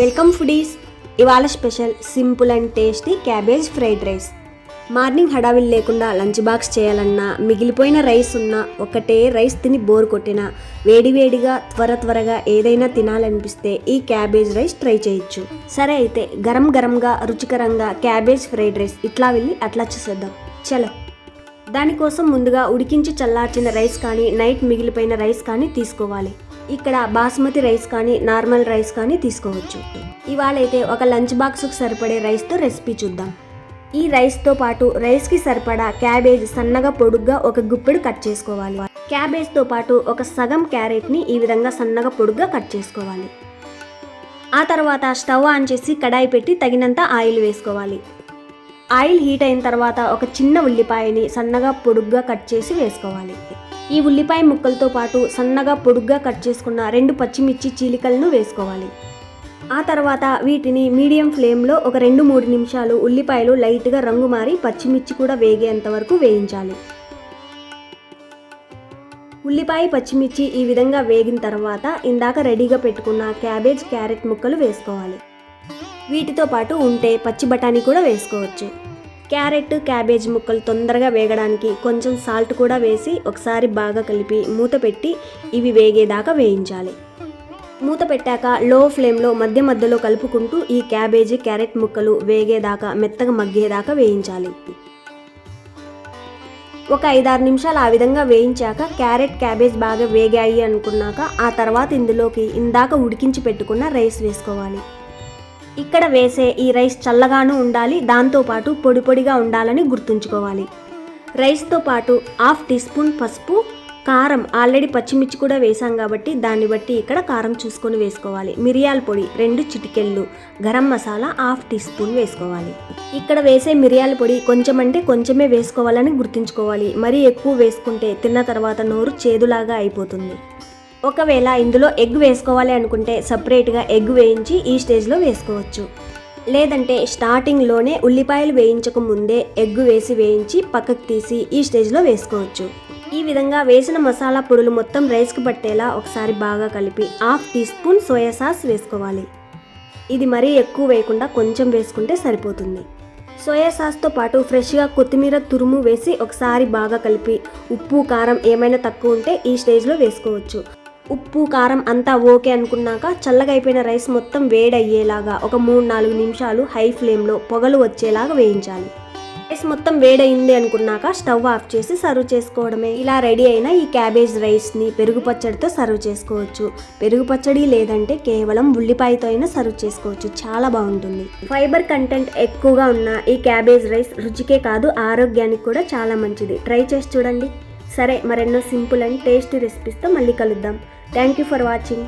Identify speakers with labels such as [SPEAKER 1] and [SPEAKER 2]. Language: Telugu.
[SPEAKER 1] Welcome foodies. ఇవాళ special simple and tasty cabbage fried rice. Morning హడావిల్ లేకుండా లంచ్ బాక్స్ చేయాలన్నా మిగిలిపోయిన రైస్ ఉన్నా ఒకటే రైస్ తిని బోర్ కొట్టినా వేడివేడిగా త్వర త్వరగా ఏదైనా తినాలనిపిస్తే ఈ క్యాబేజ్ రైస్ ట్రై చేయొచ్చు. సరే అయితే గరం గరంగా రుచికరంగా క్యాబేజ్ ఫ్రైడ్ రైస్ ఇట్లా వెళ్ళి అట్లా చూసేద్దాం. చలో. దానికోసం ముందుగా ఉడికించి చల్లార్చిన రైస్ కానీ నైట్ మిగిలిపోయిన రైస్ కానీ తీసుకోవాలి. ఇక్కడ బాస్మతి రైస్ కానీ నార్మల్ రైస్ కానీ తీసుకోవచ్చు. ఇవాళ అయితే ఒక లంచ్ బాక్స్కి సరిపడే రైస్తో రెసిపీ చూద్దాం. ఈ రైస్తో పాటు రైస్కి సరిపడా క్యాబేజ్ సన్నగా పొడుగ్గా ఒక గుప్పెడు కట్ చేసుకోవాలి. క్యాబేజ్తో పాటు ఒక సగం క్యారెట్ని ఈ విధంగా సన్నగా పొడుగ్గా కట్ చేసుకోవాలి. ఆ తర్వాత స్టవ్ ఆన్ చేసి కడాయి పెట్టి తగినంత ఆయిల్ వేసుకోవాలి. ఆయిల్ హీట్ అయిన తర్వాత ఒక చిన్న ఉల్లిపాయని సన్నగా పొడుగ్గా కట్ చేసి వేసుకోవాలి. ఈ ఉల్లిపాయ ముక్కలతో పాటు సన్నగా పొడుగ్గా కట్ చేసుకున్న రెండు పచ్చిమిర్చి చీలికలను వేసుకోవాలి. ఆ తర్వాత వీటిని మీడియం ఫ్లేమ్లో ఒక రెండు మూడు నిమిషాలు ఉల్లిపాయలు లైట్గా రంగు మారి పచ్చిమిర్చి కూడా వేగేంత వరకు వేయించాలి. ఉల్లిపాయ పచ్చిమిర్చి ఈ విధంగా వేగిన తర్వాత ఇందాక రెడీగా పెట్టుకున్న క్యాబేజ్ క్యారెట్ ముక్కలు వేసుకోవాలి. వీటితో పాటు ఉంటే పచ్చి బఠానీ కూడా వేసుకోవచ్చు. క్యారెట్ క్యాబేజ్ ముక్కలు తొందరగా వేగడానికి కొంచెం సాల్ట్ కూడా వేసి ఒకసారి బాగా కలిపి మూత పెట్టి ఇవి వేగేదాకా వేయించాలి. మూత పెట్టాక లో ఫ్లేమ్లో మధ్య మధ్యలో కలుపుకుంటూ ఈ క్యాబేజీ క్యారెట్ ముక్కలు వేగేదాకా మెత్తగా మగ్గేదాకా వేయించాలి. ఒక ఐదారు నిమిషాలు ఆ విధంగా వేయించాక క్యారెట్ క్యాబేజ్ బాగా వేగాయి అనుకున్నాక ఆ తర్వాత ఇందులోకి ఇందాక ఉడికించి పెట్టుకున్న రైస్ వేసుకోవాలి. ఇక్కడ వేసే ఈ రైస్ చల్లగాను ఉండాలి దాంతోపాటు పొడి పొడిగా ఉండాలని గుర్తుంచుకోవాలి. రైస్తో పాటు హాఫ్ టీ స్పూన్ పసుపు కారం ఆల్రెడీ పచ్చిమిర్చి కూడా వేసాం కాబట్టి దాన్ని బట్టి ఇక్కడ కారం చూసుకొని వేసుకోవాలి. మిరియాల పొడి రెండు చిటికెళ్ళు garam masala half teaspoon వేసుకోవాలి. ఇక్కడ వేసే మిరియాల పొడి కొంచెం అంటే కొంచెమే వేసుకోవాలని గుర్తుంచుకోవాలి. మరీ ఎక్కువ వేసుకుంటే తిన్న తర్వాత నోరు చేదులాగా అయిపోతుంది. ఒకవేళ ఇందులో ఎగ్ వేసుకోవాలి అనుకుంటే సపరేట్గా ఎగ్ వేయించి ఈ స్టేజ్లో వేసుకోవచ్చు. లేదంటే స్టార్టింగ్లోనే ఉల్లిపాయలు వేయించక ముందే ఎగ్ వేసి వేయించి పక్కకు తీసి ఈ స్టేజ్లో వేసుకోవచ్చు. ఈ విధంగా వేసిన మసాలా పొడులు మొత్తం రైస్కి పట్టేలా ఒకసారి బాగా కలిపి half teaspoon soya sauce వేసుకోవాలి. ఇది మరీ ఎక్కువ వేయకుండా కొంచెం వేసుకుంటే సరిపోతుంది. సోయా సాస్తో పాటు ఫ్రెష్గా కొత్తిమీర తురుము వేసి ఒకసారి బాగా కలిపి ఉప్పు కారం ఏమైనా తక్కువ ఉంటే ఈ స్టేజ్లో వేసుకోవచ్చు. ఉప్పు కారం అంతా ఓకే అనుకున్నాక చల్లగా అయిపోయిన రైస్ మొత్తం వేడయ్యేలాగా ఒక మూడు నాలుగు నిమిషాలు హై ఫ్లేమ్లో పొగలు వచ్చేలాగా వేయించాలి. రైస్ మొత్తం వేడయింది అనుకున్నాక స్టవ్ ఆఫ్ చేసి సర్వ్ చేసుకోవడమే. ఇలా రెడీ అయిన ఈ క్యాబేజ్ రైస్ని పెరుగు పచ్చడితో సర్వ్ చేసుకోవచ్చు. పెరుగు పచ్చడి లేదంటే కేవలం ఉల్లిపాయతో అయినా సర్వ్ చేసుకోవచ్చు. చాలా బాగుంటుంది. ఫైబర్ కంటెంట్ ఎక్కువగా ఉన్న ఈ క్యాబేజ్ రైస్ రుచికే కాదు ఆరోగ్యానికి కూడా చాలా మంచిది. ట్రై చేసి చూడండి. సరే మరెన్నో సింపుల్ అండ్ టేస్టీ రెసిపీస్తో మళ్ళీ కలుద్దాం. Thank you for watching.